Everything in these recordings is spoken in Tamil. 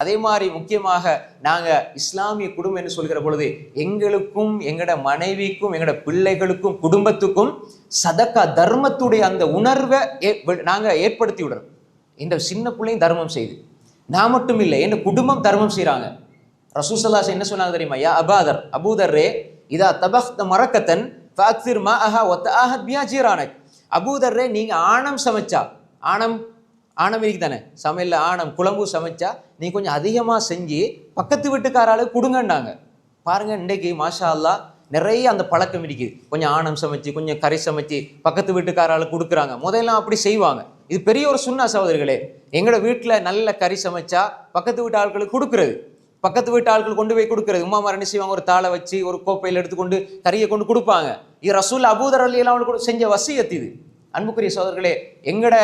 அதே மாதிரி முக்கியமாக நாங்கள் இஸ்லாமிய குடும்பம் என்று சொல்கிற பொழுது எங்களுக்கும் எங்கட மனைவிக்கும் எங்கட பிள்ளைகளுக்கும் குடும்பத்துக்கும் சதக்கா தர்மத்துடைய அந்த உணர்வை ஏ- ஏற்படுத்தி விடுறோம். இந்த சின்ன பிள்ளையும் தர்மம் செய்து. நான் மட்டும் இல்லை என் குடும்பம் தர்மம் செய்றாங்க. ரசூசல்லாஸ் என்ன சொன்னாங்க தெரியுமா? யா அபாதர் அபூதர்ரே இதா தபஹ்த மரக்கத்தன் ஃபாக்திர் மா அஹா ஒத்த ஆஹத் பியா ஜீரானக். அபூதர்ரே நீங்க ஆணம் சமைச்சா ஆணம் ஆணம் இருக்கு தானே? சமையல் ஆணம் குழம்பு சமைச்சா நீ கொஞ்சம் அதிகமாக செஞ்சு பக்கத்து வீட்டுக்காராளுக்கு கொடுங்கன்னாங்க. பாருங்க இன்றைக்கு மாஷா அல்லா நிறைய அந்த பழக்கம் இருக்குது. கொஞ்சம் ஆணம் சமைச்சு கொஞ்சம் கறி சமைச்சு பக்கத்து வீட்டுக்காராளுக்கு கொடுக்குறாங்க. முதல்லாம் அப்படி செய்வாங்க. இது பெரிய ஒரு சுண்ணா சகோதரிகளே எங்களோட வீட்டில் நல்ல கறி சமைச்சா பக்கத்து வீட்டு ஆட்களுக்கு கொடுக்குறது. பக்கத்து வீட்டு ஆட்கள் கொண்டு போய் கொடுக்குறது. உமா என்ன செய்வாங்க? ஒரு தாளை வச்சு ஒரு கோப்பையில் எடுத்துக்கொண்டு கறியை கொண்டு கொடுப்பாங்க. இது ரசூல் அபூதர் அலி எல்லாம் கூட செஞ்ச வசியத்து இது. அன்புக்குரிய சோதர்களே எங்கட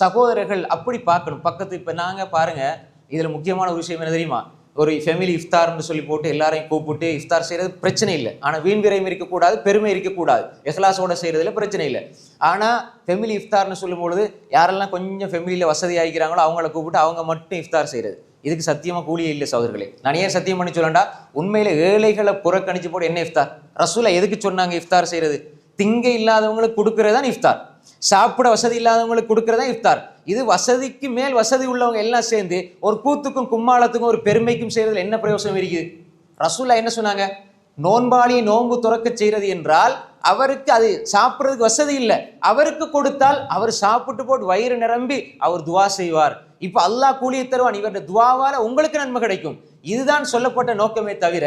சகோதரர்கள் அப்படி பார்க்கணும். பக்கத்து இப்போ நாங்கள் பாருங்கள் இதில் முக்கியமான ஒரு விஷயம் என்ன தெரியுமா? ஒரு ஃபெமிலி இஃப்தார்னு சொல்லி போட்டு எல்லாரையும் கூப்பிட்டு இஃப்தார் செய்கிறது பிரச்சனை இல்லை. ஆனால் வீண் விரயம் இருக்கக்கூடாது பெருமை இருக்கக்கூடாது. எஹ்லாஸோட செய்கிறதுல பிரச்சனை இல்லை. ஆனால் ஃபெமிலி இஃப்தார்னு சொல்லும்பொழுது யாரெல்லாம் கொஞ்சம் ஃபெமிலியில் வசதி ஆகிக்கிறாங்களோ அவங்கள கூப்பிட்டு அவங்க மட்டும் இஃப்தார் செய்கிறது இதுக்கு சத்தியமாக கூலியே இல்லை சோதர்களே நான் ஏன் சத்தியம் பண்ணி சொல்லண்டா உண்மையில் ஏழைகளை புறக்கணிச்சு போட்டு என்ன இஃப்தார்? ரசூலை எதுக்கு சொன்னாங்க இஃப்தார் செய்கிறது திங்க இல்லாதவங்களுக்கு கொடுக்குறது தான் இஃப்தார். சாப்பிட வசதி இல்லாதவங்களுக்கு கொடுக்கறதா இஃப்தார். இது வசதிக்கு மேல் வசதி உள்ளவங்க எல்லாம் சேர்ந்து ஒரு கூத்துக்கும் கும்மாளத்துக்கும் ஒரு பெருமைக்கும் செய்யறதுல என்ன பிரயோசனம் இருக்குது? ரசூல்லா என்ன சொன்னாங்க? நோன்பாளியை நோன்பு துறக்க செய்கிறது என்றால் அவருக்கு அது சாப்பிட்றதுக்கு வசதி இல்லை. அவருக்கு கொடுத்தால் அவர் சாப்பிட்டு போட்டு வயிறு நிரம்பி அவர் துவா செய்வார். இப்போ அல்லாஹ் கூலியை தருவான். இவருடைய துவாவால் உங்களுக்கு நன்மை கிடைக்கும். இதுதான் சொல்லப்பட்ட நோக்கமே தவிர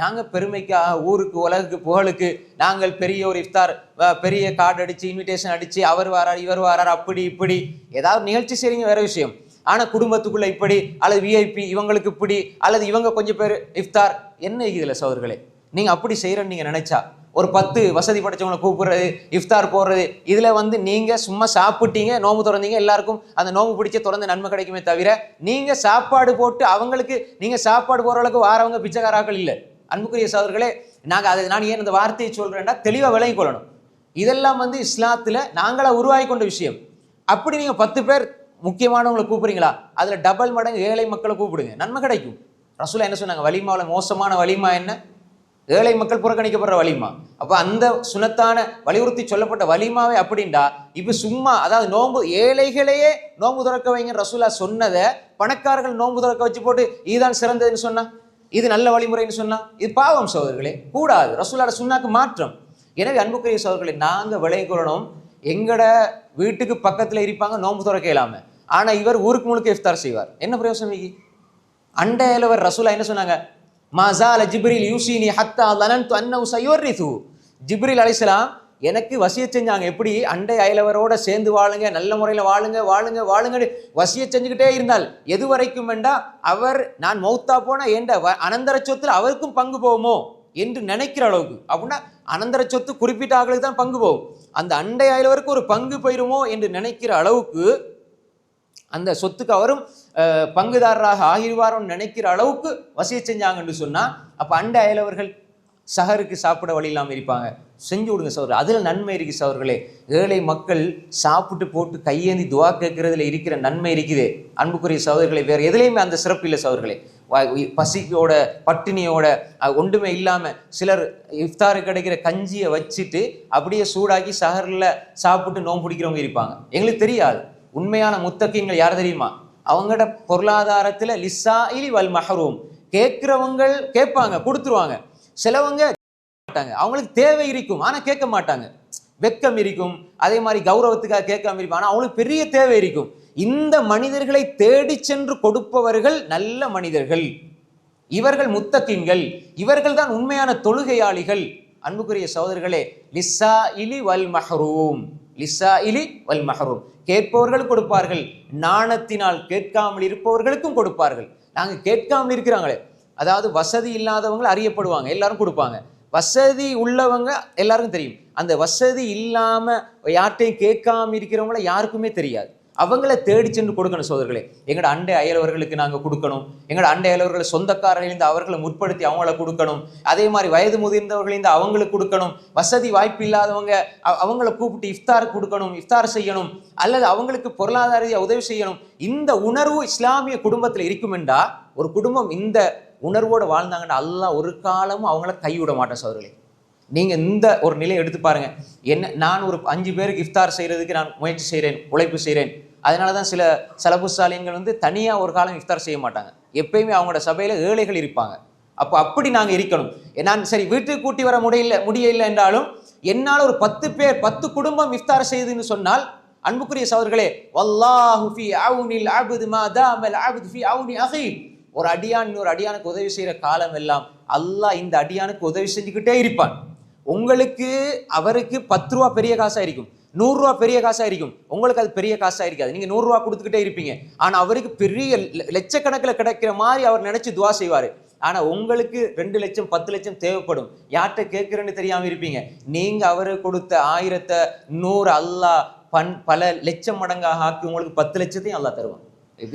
நாங்கள் பெருமைக்காக ஊருக்கு உலகுக்கு புகழுக்கு நாங்கள் பெரிய ஒரு இஃப்தார் பெரிய கார்டு அடித்து இன்விடேஷன் அடித்து அவர் வரார் இவர் வரார் அப்படி இப்படி. ஏதாவது நிகழ்ச்சி செய்றீங்க வேற விஷயம். ஆனால் குடும்பத்துக்குள்ளே இப்படி அல்லது விஐபி இவங்களுக்கு இப்படி அல்லது இவங்க கொஞ்சம் பேர் இஃப்தார். என்ன இதில் சோதர்களே? நீங்கள் அப்படி செய்கிறேன்னு நீங்கள் நினச்சா ஒரு பத்து வசதி படைச்சவங்களை கூப்பிடுறது இஃப்தார் போடுறது இதில் வந்து நீங்கள் சும்மா சாப்பிட்டீங்க நோம்பு திறந்தீங்க எல்லாருக்கும் அந்த நோம்பு பிடிச்ச திறந்த நன்மை கிடைக்குமே தவிர நீங்கள் சாப்பாடு போட்டு அவங்களுக்கு நீங்கள் சாப்பாடு போகிற அளவுக்கு வாரவங்க பிச்சைக்காராக்கள் இல்லை. அன்புக்குரிய சோதர்களே நாங்கள் அதை நான் ஏன் இந்த வார்த்தையை சொல்கிறேன்னா தெளிவாக விளங்கிக் கொள்ளணும். இதெல்லாம் வந்து இஸ்லாத்தில் நாங்களாக உருவாகி கொண்ட விஷயம். அப்படி நீங்கள் பத்து பேர் முக்கியமானவங்களை கூப்பிடுறீங்களா? அதில் டபுள் மடங்கு ஏழை மக்களை கூப்பிடுங்க. நன்மை கிடைக்கும். ரசூலா என்ன சொன்னாங்க? வலிமாவில் மோசமான வலிமா என்ன? ஏழை மக்கள் புறக்கணிக்கப்படுற வலிமா? அப்போ அந்த சுனத்தான வலியுறுத்தி சொல்லப்பட்ட வலிமாவே அப்படின்டா இப்போ சும்மா அதாவது நோன்பு ஏழைகளையே நோன்பு துறக்க வைங்க ரசூலா சொன்னதை பணக்காரர்கள் நோன்பு துறக்க வச்சு போட்டு இதுதான் சிறந்ததுன்னு சொன்னா? இது நல்ல வழிமுறைன்னு சொன்னா இது பாவம் சோதர்களே கூடாது. ரசூலாட சுண்ணாக்கு மாற்றம். எனவே அன்புக்குரிய சோதர்களே நாங்கள் விளங்கிக் எங்கட வீட்டுக்கு பக்கத்தில் இருப்பாங்க நோன்பு துறக்க இயலாம ஆனால் இவர் ஊருக்கு முழுக்க இஃப்தார் செய்வார். என்ன பிரயோசனம் இது அண்டையிலவர் ரசூலா என்ன சொன்னாங்க? மாசால ஜிப்ரில் யூசினி ஹத்தா லனன்து அன்னவு சயோர்ரிது ஜிப்ரில் அலிஸ்லாம் எனக்கு வசிய செஞ்சாங்க. எப்படி? அண்டை அயலவரோட சேர்ந்து வாழுங்க நல்ல முறையில் வாழுங்க வாழுங்க வாழுங்கன்னு வசிய செஞ்சுக்கிட்டே இருந்தால் எது வரைக்கும் வேண்டாம் அவர் நான் மௌத்தா போனால் என்ற வ- அனந்தர சொத்தில் அவருக்கும் பங்கு போகுமோ? என்று நினைக்கிற அளவுக்கு. அப்படின்னா அனந்தர சொத்து குறிப்பிட்ட ஆட்களுக்கு தான் பங்கு போகும். அந்த அண்டை அயலவருக்கு ஒரு பங்கு போயிருமோ என்று நினைக்கிற அளவுக்கு அந்த சொத்துக்கு அவரும் பங்குதாரராக ஆகிடுவாரோன்னு நினைக்கிற அளவுக்கு வசிய செஞ்சாங்கன்னு சொன்னால் அப்போ அண்டை அயலவர்கள் சஹருக்கு சாப்பிட வழி இல்லாமல் இருப்பாங்க. செஞ்சு விடுங்க சவர்கள் அதில் நன்மை இருக்கு சவர்களே ஏழை மக்கள் சாப்பிட்டு போட்டு கையேந்தி துவா கேட்கறதுல இருக்கிற நன்மை இருக்குது. அன்புக்குரிய சகோதரர்களே வேறு எதுலேயுமே அந்த சிறப்பு இல்லை சகோதரர்களே. பசியோட பட்டினியோட ஒன்றுமே இல்லாமல் சிலர் இஃப்தாருக்கு கிடைக்கிற கஞ்சியை வச்சுட்டு அப்படியே சூடாக்கி சகரில் சாப்பிட்டு நோன்பு பிடிக்கிறவங்க இருப்பாங்க. எங்களுக்கு தெரியாது. உண்மையான முத்தக்கியங்கள் யார் தெரியுமா? அவங்களோட பொருளாதாரத்தில் லிஸ்ஸா இலி வல் மஹரூம். கேட்குறவங்கள் கேட்பாங்க கொடுத்துருவாங்க. சிலவங்க மாட்டாங்க அவங்களுக்கு தேவை இருக்கும். ஆனால் கேட்க மாட்டாங்க. வெக்கம் இருக்கும். அதே மாதிரி கௌரவத்துக்காக கேட்காம இருக்கும் ஆனால் அவங்களுக்கு பெரிய தேவை இருக்கும். இந்த மனிதர்களை தேடி சென்று கொடுப்பவர்கள் நல்ல மனிதர்கள். இவர்கள் முத்தக்கின்கள் இவர்கள் தான் உண்மையான தொழுகையாளிகள். அன்புக்குரிய சகோதரர்களே லிசா இலி வல் மஹரூம். லிஸ்ஸா இலி வல் மஹரூம். கேட்பவர்கள் கொடுப்பார்கள். நாணத்தினால் கேட்காமல் இருப்பவர்களுக்கும் கொடுப்பார்கள். நாங்கள் கேட்காமல் இருக்கிறாங்களே. அதாவது வசதி இல்லாதவங்க அறியப்படுவாங்க. எல்லாரும் கொடுப்பாங்க. வசதி உள்ளவங்க எல்லாருக்கும் தெரியும். அந்த வசதி இல்லாம யார்ட்டையும் கேட்காம இருக்கிறவங்கள யாருக்குமே தெரியாது. அவங்கள தேடி சென்று கொடுக்கணும் சோதர்களே. எங்களோட அண்டை அயலவர்களுக்கு நாங்க கொடுக்கணும். எங்களோட அண்டை அயலவர்களை சொந்தக்காரர்களிருந்து அவர்களை முற்படுத்தி அவங்கள கொடுக்கணும். அதே மாதிரி வயது முதிர்ந்தவர்களிருந்து அவங்களுக்கு கொடுக்கணும். வசதி வாய்ப்பு இல்லாதவங்க அவங்கள கூப்பிட்டு இஃப்தார் கொடுக்கணும் இஃப்தார் செய்யணும். அல்லது அவங்களுக்கு பொருளாதார உதவி செய்யணும். இந்த உணர்வு இஸ்லாமிய குடும்பத்தில் இருக்குமெண்டா ஒரு குடும்பம் இந்த உணர்வோடு வாழ்ந்தாங்கன்னா அல்லாஹ் ஒரு காலமும் அவங்கள கைவிட மாட்டேன் சோதர்களே நீங்கள் இந்த ஒரு நிலையை எடுத்து பாருங்க. என்ன நான் ஒரு அஞ்சு பேருக்கு இஃப்தார் செய்கிறதுக்கு நான் முயற்சி செய்கிறேன் உழைப்பு செய்கிறேன் அதனால தான் சில சலபுசாலியங்கள் வந்து தனியாக ஒரு காலம் இஃப்தார் செய்ய மாட்டாங்க. எப்பயுமே அவங்களோட சபையில் ஏழைகள் இருப்பாங்க. அப்போ அப்படி நாங்கள் இருக்கணும். நான் சரி வீட்டுக்கு கூட்டி வர முடியல முடியல என்றாலும் என்னால் ஒரு பத்து பேர் பத்து குடும்பம் இஃப்தார் செய்யுதுன்னு சொன்னால் அன்புக்குரிய சவர்களே வல்லாஹு ஃபி அவுனில் அப்து மா தாமல் அப்து ஃபி அவுனி அகி ஒரு அடியான் இன்னொரு அடியானுக்கு உதவி செய்கிற காலம் எல்லாம் அல்லாஹ் இந்த அடியானுக்கு உதவி செஞ்சுக்கிட்டே இருப்பான். உங்களுக்கு அவருக்கு பத்து ரூபா பெரிய காசாக இருக்கும். நூறுரூவா பெரிய காசாக இருக்கும். உங்களுக்கு அது பெரிய காசாக இருக்காது. நீங்கள் நூறுரூவா கொடுத்துக்கிட்டே இருப்பீங்க. ஆனால் அவருக்கு பெரிய லட்சக்கணக்கில் கிடைக்கிற மாதிரி அவர் நினச்சி துவா செய்வார். ஆனால் உங்களுக்கு ரெண்டு லட்சம் பத்து லட்சம் தேவைப்படும். யார்கிட்ட கேட்குறேன்னு தெரியாமல் இருப்பீங்க. நீங்கள் அவருக்கு கொடுத்த ஆயிரத்தை நூறு அல்லாஹ் பன் பல லட்சம் மடங்காக ஆக்கி உங்களுக்கு பத்து லட்சத்தையும் அல்லா தருவான்.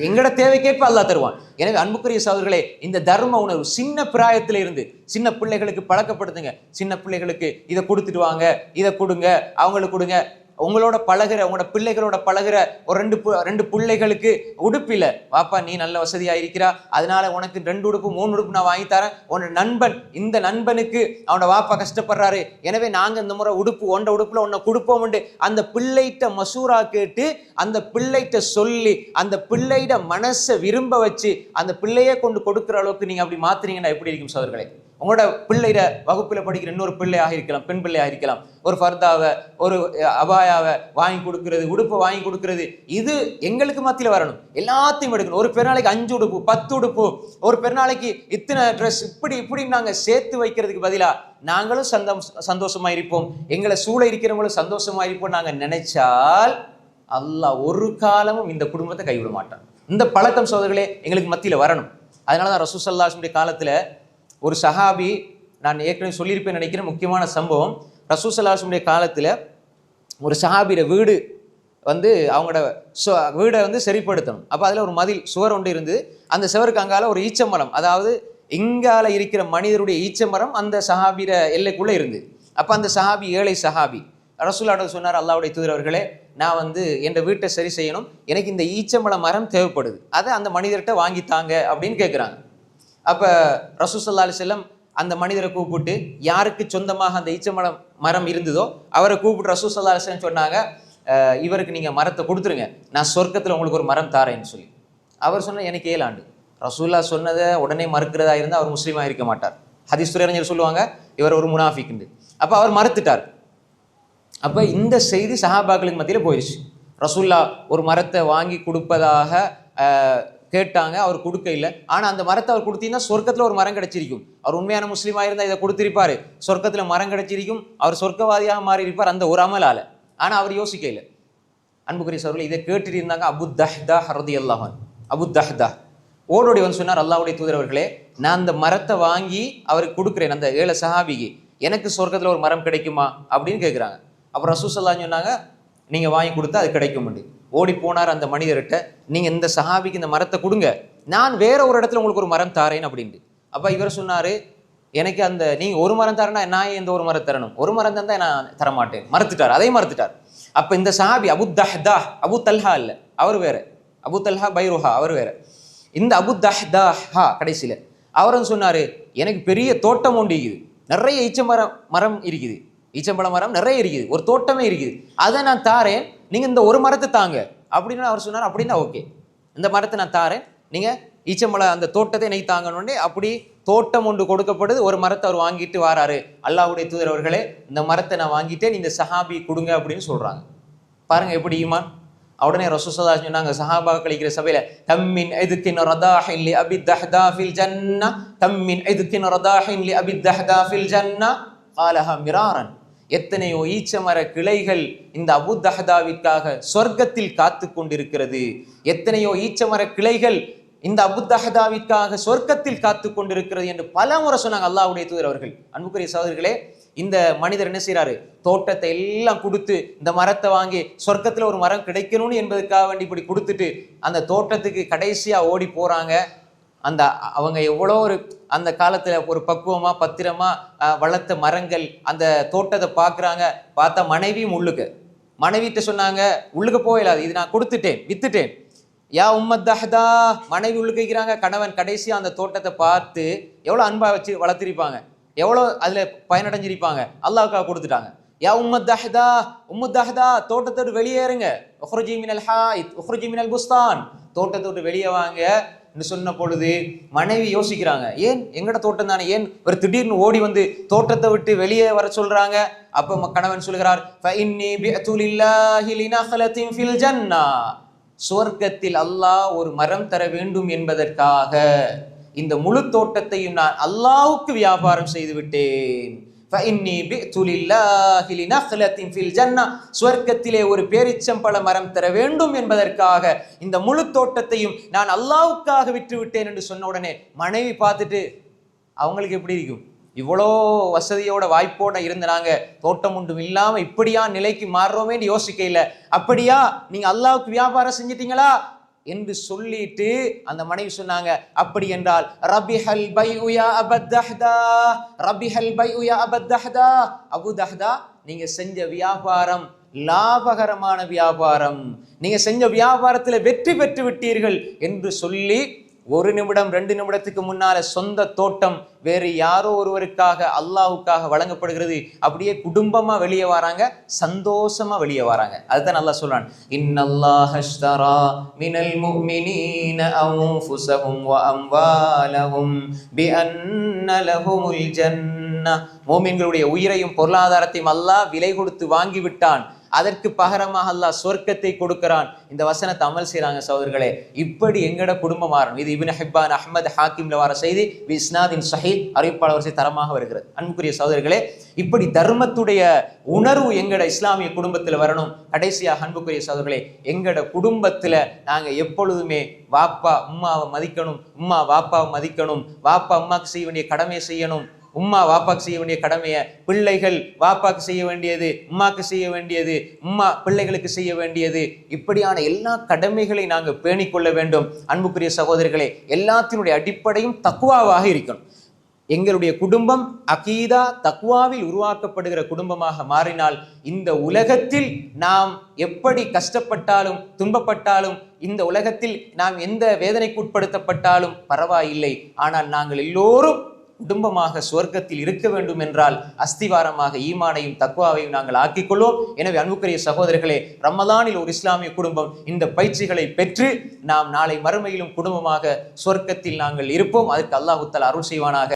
எங்கட தேவைக்கேற்ப அல்லா தருவான். எனவே அன்புக்குரிய சகோதரர்களே இந்த தர்ம உணர்வு சின்ன பிராயத்துல இருந்து சின்ன பிள்ளைகளுக்கு பழக்கப்படுத்துங்க. சின்ன பிள்ளைகளுக்கு இதை கொடுத்துட்டு வாங்க இதை கொடுங்க அவங்களுக்கு கொடுங்க. உங்களோட பழகுற உங்களோட பிள்ளைகளோட பழகுற ஒரு ரெண்டு பு- ரெண்டு பிள்ளைகளுக்கு உடுப்பு வாப்பா நீ நல்ல வசதியாக இருக்கிறா. அதனால உனக்கு ரெண்டு உடுப்பு மூணு உடுப்பு நான் வாங்கி தரேன். உன்னோட நண்பன் இந்த நண்பனுக்கு அவனோட வாப்பா கஷ்டப்படுறாரு. எனவே நாங்கள் இந்த முறை உடுப்பு ஒண்ட உடுப்பில் உன்னை கொடுப்போம் அந்த பிள்ளைகிட்ட மசூரா கேட்டு அந்த பிள்ளைகிட்ட சொல்லி அந்த பிள்ளையிட மனசை விரும்ப வச்சு அந்த பிள்ளையே கொண்டு கொடுக்குற அளவுக்கு நீங்கள் அப்படி மாத்துறீங்கன்னா எப்படி இருக்கும் சோதர்களே உங்களோட பிள்ளையிட வகுப்பில் படிக்கிற இன்னொரு பிள்ளையாக இருக்கலாம் பெண் பிள்ளையாக இருக்கலாம் ஒரு ஃபர்தாவை ஒரு அபாயாவை வாங்கி கொடுக்கறது உடுப்பை வாங்கி கொடுக்கறது. இது எங்களுக்கு மத்தியில் வரணும். எல்லாத்தையும் எடுக்கணும். ஒரு பெருநாளைக்கு அஞ்சு உடுப்பு பத்து உடுப்பு ஒரு பெருநாளைக்கு இத்தனை ட்ரெஸ் இப்படி இப்படி நாங்கள் சேர்த்து வைக்கிறதுக்கு பதிலாக நாங்களும் சந்தம் சந்தோஷமாக இருப்போம். எங்களை சூழ இருக்கிறவங்களும் சந்தோஷமாக இருப்போம் நாங்கள் நினைச்சால் அல்லாஹ் ஒரு காலமும் இந்த குடும்பத்தை கைவிட மாட்டான். இந்த பழக்கம் சோதர்களே எங்களுக்கு மத்தியில் வரணும். அதனால தான் ரசூசல்லாசுடைய காலத்தில் ஒரு சஹாபி நான் ஏற்கனவே சொல்லியிருப்பேன் நினைக்கிறேன் முக்கியமான சம்பவம். ரசூசல்லாசுடைய காலத்தில் ஒரு சஹாபியோட வீடு வந்து அவங்களோட சு- வீடை வந்து சரிப்படுத்தணும். அப்போ அதில் ஒரு மதில் சுவர் ஒன்று இருந்தது. அந்த சுவருக்கு அங்கால ஒரு ஈச்சமரம் அதாவது இங்கால இருக்கிற மனிதருடைய ஈச்சமரம் அந்த சஹாபிர எல்லைக்குள்ளே இருந்து அப்போ அந்த சஹாபி ஏழை சஹாபி. ரசூலாட சொன்னார் அல்லாவுடைய தூதரவர்களே நான் வந்து என் வீட்டை சரி செய்யணும். எனக்கு இந்த ஈச்சமல மரம் தேவைப்படுது. அதை அந்த மனிதர்கிட்ட வாங்கித்தாங்க அப்படின்னு கேட்குறாங்க அப்போ ரசூசல்லா செல்லம் அந்த மனிதரை கூப்பிட்டு யாருக்கு சொந்தமாக அந்த ஈச்சமரம் மரம் இருந்ததோ அவரை கூப்பிட்டு ரசூசல்லா செல்லம் சொன்னாங்க இவருக்கு நீங்கள் மரத்தை கொடுத்துருங்க. நான் சொர்க்கத்தில் உங்களுக்கு ஒரு மரம் தாரேன்னு சொல்லி. அவர் சொன்ன எனக்கு ஏழு ஆண்டு. ரசூல்லா சொன்னதை உடனே மறுக்கிறதா இருந்தால் அவர் முஸ்லீமாக இருக்க மாட்டார். ஹதீஸ் துறையறிஞர் சொல்லுவாங்க இவர் ஒரு முனாஃபிக்குண்டு அப்போ அவர் மறுத்துட்டார். அப்போ இந்த செய்தி சஹாபாக்களுக்கு மத்தியில் போயிடுச்சு ரசூல்லா ஒரு மரத்தை வாங்கி கொடுப்பதாக கேட்டாங்க அவர் கொடுக்க இல்லை. ஆனால் அந்த மரத்தை அவர் கொடுத்தீங்கன்னா சொர்க்கத்தில் ஒரு மரம் கிடைச்சிருக்கும். அவர் உண்மையான முஸ்லீமாக இருந்தால் இதை கொடுத்திருப்பார். சொர்க்கத்தில் மரம் கிடைச்சிருக்கும். அவர் சொர்க்கவாதியாக மாறி இருப்பார் அந்த ஒரு அமலால். ஆனால் அவர் யோசிக்க இல்லை. அன்புக்குரிய சோழர்கள் இதை கேட்டுட்டு இருந்தாங்க அபு தஹ்தா ஹரதி அல்லாஹான் அபு தஹ்தா. ஓடோடி வந்து சொன்னார் அல்லாவுடைய தூதரவர்களே நான் அந்த மரத்தை வாங்கி அவருக்கு கொடுக்குறேன் அந்த ஏழை சஹாபிக்கு. எனக்கு சொர்க்கத்தில் ஒரு மரம் கிடைக்குமா? அப்படின்னு கேட்குறாங்க அப்புறம் ரசூசல்லான்னு சொன்னாங்க நீங்கள் வாங்கி கொடுத்தா அது கிடைக்கும் ஓடி போனார் அந்த மனிதர்கிட்ட நீங்கள் இந்த சஹாபிக்கு இந்த மரத்தை கொடுங்க. நான் வேற ஒரு இடத்துல உங்களுக்கு ஒரு மரம் தாரேன் அப்படின்ட்டு. அப்போ இவர் சொன்னார் எனக்கு அந்த நீங்கள் ஒரு மரம் தரேன்னா நான் ஏன் இந்த ஒரு மரம் தரணும்? ஒரு மரம் தந்தால் நான் தர மாட்டேன் மறுத்துட்டார் அதை மறுத்துட்டார். அப்போ இந்த சஹாபி அபு தஹ்தா அபு தல்ஹா இல்லை அவர் வேற. அபு தல்ஹா பைருஹா அவர் வேற. இந்த அபு தஹ்தா ஹா கடைசியில் அவரும் சொன்னார் எனக்கு பெரிய தோட்டம் ஒன்று இருக்குது. நிறைய ஈச்ச மரம் மரம் இருக்குது. ஈச்சம்பழ மரம் நிறைய இருக்குது. ஒரு தோட்டமே இருக்குது. அதை நான் தாரேன். நீங்கள் இந்த ஒரு மரத்தை தாங்க. அப்படின்னு அவர் சொன்னார் அப்படின்னா ஓகே. இந்த மரத்தை நான் தாரேன். நீங்கள் ஈச்சம்பழ அந்த தோட்டத்தை நெய் தாங்கணுன்னே அப்படி தோட்டம் ஒன்று கொடுக்கப்படுது ஒரு மரத்தை அவர் வாங்கிட்டு வராரு. அல்லாவுடைய தூதர் அவர்களே இந்த மரத்தை நான் வாங்கிட்டேன் இந்த சஹாபி கொடுங்க அப்படின்னு சொல்கிறாங்க பாருங்க எப்படி ஈமான். உடனே ரசூசல்லா சொன்னாங்க சஹாபா கழிக்கிற சபையில தம்மின் எதுக்கின் ரதாஹின் லி அபி தஹ்தாஃபில் ஜன்னா தம்மின் எதுக்கின் ரதாஹின் லி அபி தஹ்தா ஃபில் ஜன்னா காலஹா மிராரன். எத்தனையோ ஈச்சமர கிளைகள் இந்த அபு தஹதாவிற்காக சொர்க்கத்தில் காத்து கொண்டிருக்கிறது. எத்தனையோ ஈச்சமர கிளைகள் இந்த அபு தஹதாவிற்காக சொர்க்கத்தில் காத்து கொண்டிருக்கிறது என்று பல முறை சொன்னாங்க அல்லாவுடைய தூதர் அவர்கள். அன்புக்குரிய சகோதரர்களே இந்த மனிதர் என்ன செய்கிறாரு தோட்டத்தை எல்லாம் கொடுத்து இந்த மரத்தை வாங்கி சொர்க்கத்தில் ஒரு மரம் கிடைக்கணும்னு என்பதற்காக வேண்டி இப்படி கொடுத்துட்டு அந்த தோட்டத்துக்கு கடைசியாக ஓடி போகிறாங்க அந்த அவங்க எவ்வளோ ஒரு அந்த காலத்தில் ஒரு பக்குவமாக பத்திரமாக வளர்த்த மரங்கள் அந்த தோட்டத்தை பார்க்குறாங்க பார்த்தா மனைவியும் உள்ளுக்கு. மனைவிட்ட சொன்னாங்க உள்ளுக்கு போயிடாது இது நான் கொடுத்துட்டேன் வித்துட்டேன். யா உம்மத் தஹதா. மனைவி உள்கைக்கிறாங்க கணவன் கடைசியாக அந்த தோட்டத்தை பார்த்து எவ்வளோ அன்பாக வச்சு வளர்த்திருப்பாங்க எவ்வளோ அதில் பயனடைஞ்சிருப்பாங்க அல்லாவுக்காக கொடுத்துட்டாங்க. யா உம்மத் தஹ்தா உம்மத் தஹ்தா தோட்டத்தோடு வெளியேறுங்க. உஹ்ருஜி மினல் ஹாயித் உஹ்ருஜி மினல் புஸ்தான். தோட்டத்தை விட்டு வெளியே வாங்க சொன்ன பொழுது மனைவி யோசிக்கிறாங்க ஏன்? எங்கட தோட்டம் தானே? ஏன்? ஒரு திடீர்னு ஓடி வந்து தோட்டத்தை விட்டு வெளியே வர சொல்றாங்க? அப்ப ம- கணவன் சொல்கிறார் சுவர்க்கத்தில் அல்லாஹ் ஒரு மரம் தர வேண்டும் என்பதற்காக இந்த முழு தோட்டத்தையும் நான் அல்லாவுக்கு வியாபாரம் செய்து விட்டேன். சுவர்க்கத்திலே ஒரு பேரிச்சம்பழ மரம் தர வேண்டும் என்பதற்காக இந்த முழு தோட்டத்தையும் நான் அல்லாவுக்காக விட்டுவிட்டேன் என்று சொன்ன உடனே மனைவி பார்த்துட்டு அவங்களுக்கு எப்படி இருக்கும்? இவ்வளோ வசதியோட வாய்ப்போட இருந்தாங்க தோட்டம் ஒன்றும் இல்லாமல் இப்படியா நிலைக்கு மாறுறோமேன்னு யோசிக்கையில் அப்படியா? நீங்கள் அல்லாவுக்கு வியாபாரம் செஞ்சிட்டீங்களா? என்று சொல்லிட்டு அந்த மனைவி சொன்னாங்க அப்படி என்றால் ரபிஹல் பைஉயா அபத்தஹ்தா ரபிஹல் பைஉயா அபத்தஹ்தா அபு தஹ்தா நீங்க செஞ்ச வியாபாரம் லாபகரமான வியாபாரம். நீங்க செஞ்ச வியாபாரத்தில் வெற்றி பெற்று விட்டீர்கள் என்று சொல்லி ஒரு நிமிடம் ரெண்டு நிமிடத்துக்கு முன்னால சொந்த தோட்டம் வேறு யாரோ ஒருவருக்காக அல்லாஹ்வுக்காக வழங்கப்படுகிறது. அப்படியே குடும்பமா வெளியே வராங்க சந்தோஷமா வெளியே வராங்க. அதுதான் நல்லா சொல்றான். இன்னல்லாஹஸ்தரா மினல் முஃமினீன அன்ஃபுஸஹும் வ அம்வாலஹும் பிஅன்ன லஹுமுல் ஜன்னah மூமின்களுடைய உயிரையும் பொருளாதாரத்தையும் அல்லாஹ் விலை கொடுத்து வாங்கி விட்டான். அதற்கு பகரமாக அல்லாஹ் சொர்க்கத்தை கொடுக்கிறான். இந்த வசனத்தை அமல் செய்கிறாங்க சோதர்களே இப்படி எங்கட குடும்பம் மாறணும். இது இபின் ஹிப்பான் அஹமது ஹாக்கிம்ல வர செய்தி இஸ்னாதின் சஹீத் அறிவிப்பாளர் தரமாக வருகிறது. அன்புக்குரிய சோதர்களே இப்படி தர்மத்துடைய உணர்வு எங்கட இஸ்லாமிய குடும்பத்தில் வரணும். கடைசியாக அன்புக்குரிய சோதர்களே எங்கட குடும்பத்தில் நாங்கள் எப்பொழுதுமே வாப்பா உம்மாவை மதிக்கணும் உம்மா வாப்பாவை மதிக்கணும் வாப்பா அம்மாக்கு செய்ய வேண்டிய கடமையை செய்யணும். உம்மா வாப்பாக்கு செய்ய வேண்டிய கடமையை பிள்ளைகள் வாப்பாக்கு செய்ய வேண்டியது உம்மாக்கு செய்ய வேண்டியது உம்மா பிள்ளைகளுக்கு செய்ய வேண்டியது. இப்படியான எல்லா கடமைகளை நாங்கள் பேணிக்கொள்ள வேண்டும். அன்புக்குரிய சகோதரர்களே எல்லாத்தினுடைய அடிப்படையும் தக்குவாவாக இருக்கணும். எங்களுடைய குடும்பம் அகீதா தக்குவாவில் உருவாக்கப்படுகிற குடும்பமாக மாறினால் இந்த உலகத்தில் நாம் எப்படி கஷ்டப்பட்டாலும் துன்பப்பட்டாலும் இந்த உலகத்தில் நாம் எந்த வேதனைக்கு உட்படுத்தப்பட்டாலும் பரவாயில்லை. ஆனால் நாங்கள் எல்லோரும் குடும்பமாக சுவர்க்கத்தில் இருக்க வேண்டும் என்றால் அஸ்திவாரமாக ஈமானையும் தக்குவாவையும் நாங்கள் ஆக்கிக்கொள்வோம். எனவே அன்புக்குரிய சகோதரர்களே ரமலானில் ஒரு இஸ்லாமிய குடும்பம் இந்த பயிற்சிகளை பெற்று நாம் நாளை மறுமையிலும் குடும்பமாக சுவர்க்கத்தில் நாங்கள் இருப்போம். அதுக்கு அல்லாஹுத்தல் அருள் செய்வானாக.